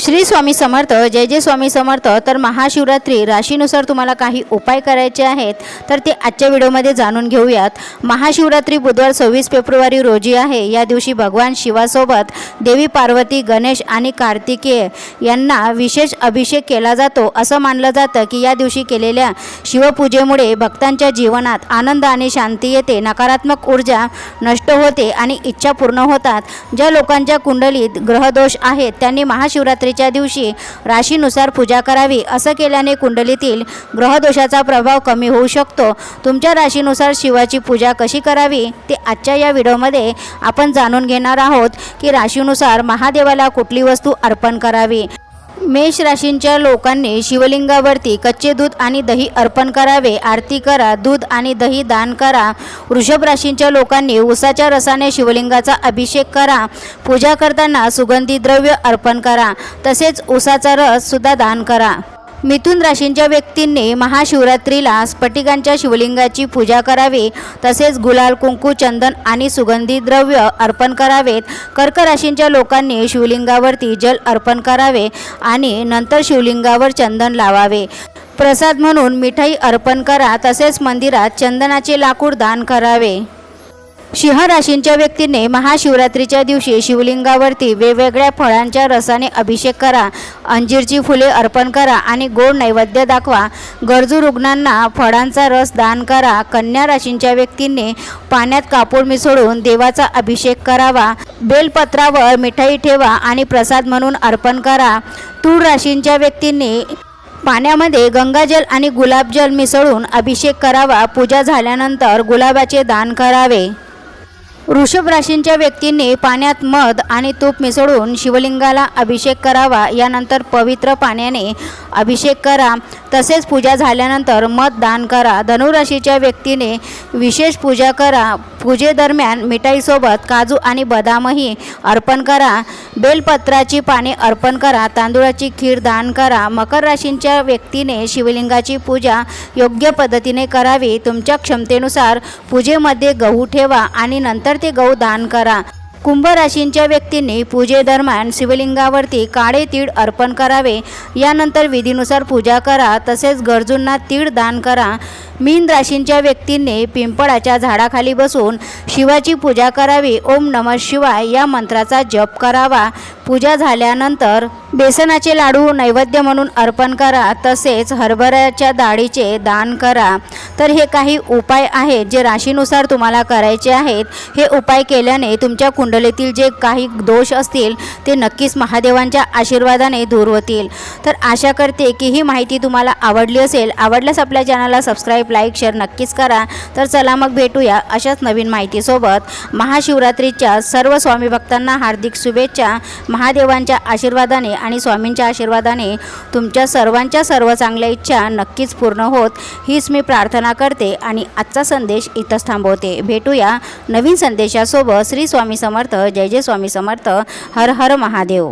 श्री स्वामी समर्थ जय जय स्वामी समर्थ. तर महाशिवरात्री राशीनुसार तुम्हाला काही उपाय करायचे आहेत तर ते आजच्या व्हिडिओमध्ये जाणून घेऊयात. महाशिवरात्री बुधवार सव्वीस फेब्रुवारी रोजी आहे. या दिवशी भगवान शिवासोबत देवी पार्वती गणेश आणि कार्तिकेय यांना विशेष अभिषेक केला जातो. असं मानलं जातं की या दिवशी केलेल्या शिवपूजेमुळे भक्तांच्या जीवनात आनंद आणि शांती येते नकारात्मक ऊर्जा नष्ट होते आणि इच्छा पूर्ण होतात. ज्या लोकांच्या कुंडलीत ग्रहदोष आहेत त्यांनी महाशिवरात्री महाशिवरात्रीच्या दिवशी राशीनुसार पूजा करावी असं केल्याने कुंडलीतील ग्रहदोषाचा प्रभाव कमी होऊ शकतो. तुमच्या राशीनुसार शिवाची पूजा कशी करावी ते आजच्या या व्हिडिओमध्ये आपण जाणून घेणार आहोत की राशीनुसार महादेवाला कुठली वस्तू अर्पण करावी. मेष राशींच्या लोकांनी शिवलिंगावरती कच्चे दूध आणि दही अर्पण करावे आरती करा दूध आणि दही दान करा. वृषभ राशींच्या लोकांनी उसाच्या रसाने शिवलिंगाचा अभिषेक करा. पूजा करताना सुगंधी द्रव्य अर्पण करा. तसेच उसाचा रस सुद्धा दान करा. मिथुन राशींच्या व्यक्तींनी महाशिवरात्रीला स्फटिकांच्या शिवलिंगाची पूजा करावी तसेच गुलाल कुंकू चंदन आणि सुगंधी द्रव्य अर्पण करावेत. कर्क राशींच्या लोकांनी शिवलिंगावरती जल अर्पण करावे आणि नंतर शिवलिंगावर चंदन लावावे. प्रसाद म्हणून मिठाई अर्पण करा तसेच मंदिरात चंदनाचे लाकूड दान करावे. सिंह राशींच्या व्यक्तीने महाशिवरात्रीच्या दिवशी शिवलिंगावरती वेगवेगळ्या फळांच्या रसाने अभिषेक करा अंजीरची फुले अर्पण करा आणि गोड नैवेद्य दाखवा. गरजू रुग्णांना फळांचा रस दान करा. कन्या राशींच्या व्यक्तींनी पाण्यात कापूर मिसळून देवाचा अभिषेक करावा. बेलपत्रावर मिठाई ठेवा आणि प्रसाद म्हणून अर्पण करा. तूळ राशींच्या व्यक्तींनी पाण्यामध्ये गंगाजल आणि गुलाबजल मिसळून अभिषेक करावा. पूजा झाल्यानंतर गुलाबाचे दान करावे. वृषभ राशींच्या व्यक्तींनी पाण्यात मध आणि तूप मिसळून शिवलिंगाला अभिषेक करावा यानंतर पवित्र पाण्याने अभिषेक करा. तसेच पूजा झाल्यानंतर मध दान करा. धनुराशीच्या व्यक्तीने विशेष पूजा करा. पूजेदरम्यान मिठाईसोबत काजू आणि बदामही अर्पण करा. बेलपत्राची पाने अर्पण करा. तांदूळाची खीर दान करा. मकर राशींच्या व्यक्तीने शिवलिंगाची पूजा योग्य पद्धतीने करावी. तुमच्या क्षमतेनुसार पूजेमध्ये गहू ठेवा आणि नंतर ते गहू दान करा. कुंभ राशींच्या व्यक्तींनी पूजेदरम्यान शिवलिंगावरती काळे तीळ अर्पण करावे. यानंतर विधीनुसार पूजा करा. तसेच गरजूंना तीळ दान करा. मीन राशींच्या व्यक्तींनी पिंपळाच्या झाडाखाली बसून शिवाची पूजा करावी ओम नम शिवाय या मंत्राचा जप करावा. पूजा झाल्यानंतर बेसनाचे लाडू नैवेद्य म्हणून अर्पण करा तसेच हरभऱ्याच्या डाळीचे दान करा. तर हे काही उपाय आहेत जे राशीनुसार तुम्हाला करायचे आहेत. हे उपाय केल्याने तुमच्या कुंडलीतील जे काही दोष असतील ते नक्कीच महादेवांच्या आशीर्वादाने दूर होतील. तर आशा करते की ही माहिती तुम्हाला आवडली असेल. आवडल्यास आपल्या चॅनलला सबस्क्राईब लाईक शेअर नक्कीच करा. तर चला मग भेटूया अशाच नवीन माहितीसोबत. महाशिवरात्रीच्या सर्व स्वामी भक्तांना हार्दिक शुभेच्छा. महादेवांच्या आशीर्वादाने आणि स्वामींच्या आशीर्वादाने तुमच्या सर्वांच्या सर्व चांगल्या इच्छा नक्कीच पूर्ण होत. हीच मी प्रार्थना करते आणि आजचा संदेश इथंच थांबवते. भेटूया नवीन संदेशासोबत. श्री स्वामी समर्थ. जय जय स्वामी समर्थ. हर हर महादेव.